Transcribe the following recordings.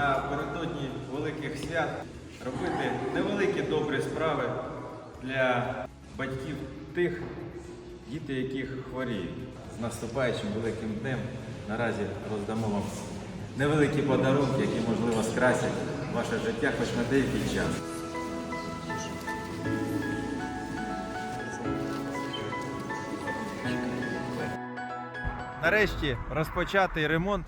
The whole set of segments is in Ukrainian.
Напередодні великих свят робити невеликі добрі справи для батьків тих, діти яких хворіють. З наступаючим великим днем наразі роздамо вам невеликі подарунки, які можливо скрасять ваше життя хоч на деякий час. Нарешті розпочатий ремонт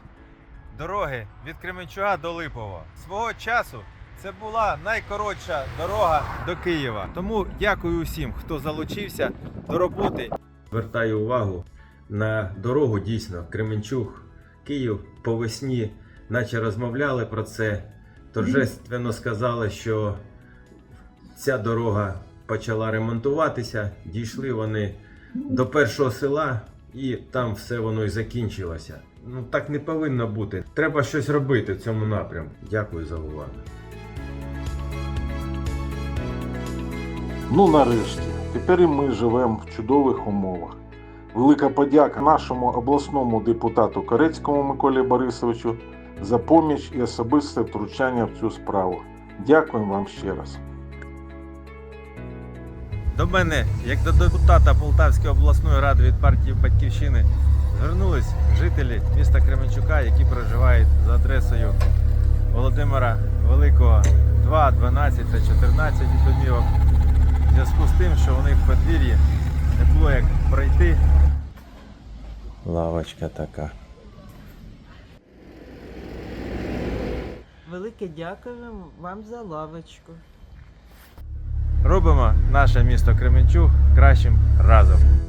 дороги від Кременчуга до Липова. Свого часу це була найкоротша дорога до Києва. Тому дякую усім, хто залучився до роботи. Звертаю увагу на дорогу дійсно Кременчуг, Київ по весні, наче розмовляли про це. Торжественно сказали, що ця дорога почала ремонтуватися. Дійшли вони до першого села, і там все воно і закінчилося. Ну так не повинно бути. Треба щось робити в цьому напрямку. Дякую за увагу. Ну нарешті, тепер і ми живемо в чудових умовах. Велика подяка нашому обласному депутату Корецькому Миколі Борисовичу за поміч і особисте втручання в цю справу. Дякуємо вам ще раз. До мене, як до депутата Полтавської обласної ради від партії Батьківщини, звернулись жителі міста Кременчука, які проживають за адресою Володимира Великого 2, 12 та 14 домівок. В зв'язку з тим, що у них в подвір'ї не було як пройти. Лавочка така. Велике дякую вам за лавочку. Робимо наше місто Кременчуг кращим разом.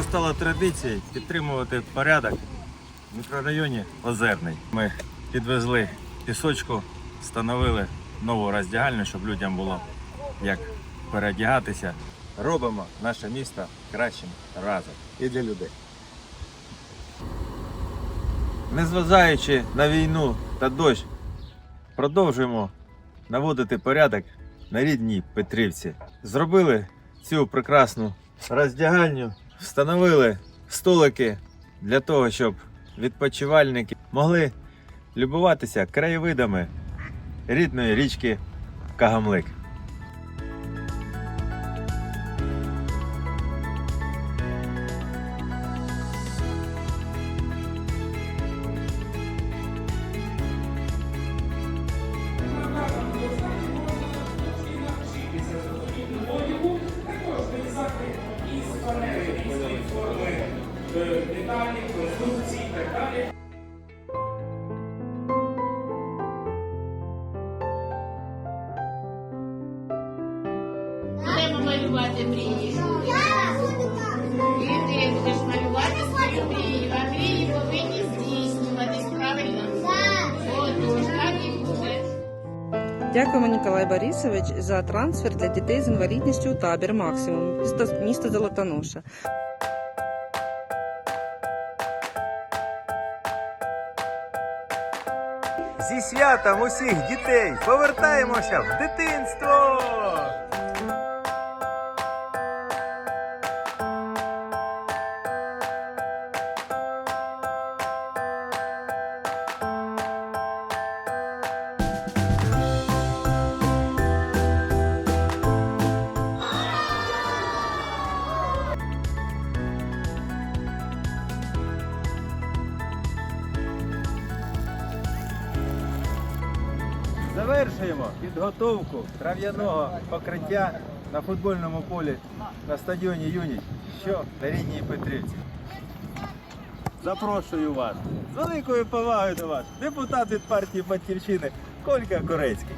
Вже стало традицією підтримувати порядок в мікрорайоні Озерний. Ми підвезли пісочку, встановили нову роздягальню, щоб людям було як переодягатися. Робимо наше місто кращим разом і для людей. Незважаючи на війну та дощ, продовжуємо наводити порядок на рідній Петрівці. Зробили цю прекрасну роздягальню, встановили столики для того, щоб відпочивальники могли любуватися краєвидами рідної річки Кагамлик. Будемо малювати мрії. І ти будеш малювати свою мрію, а мрії повинні здійснюватись, правильно? Отож, так і буде. Дякуємо, Ніколай Борисович, за трансфер для дітей з інвалідністю у табір Максимум, місто, місто Золотоноша. Зі святом усіх дітей повертаємося в дитинство! Завершуємо підготовку трав'яного покриття на футбольному полі на стадіоні Юніч, що на рідній Петрівці. запрошую вас з великою повагою до вас, депутат від партії Батьківщини Колька Корецький.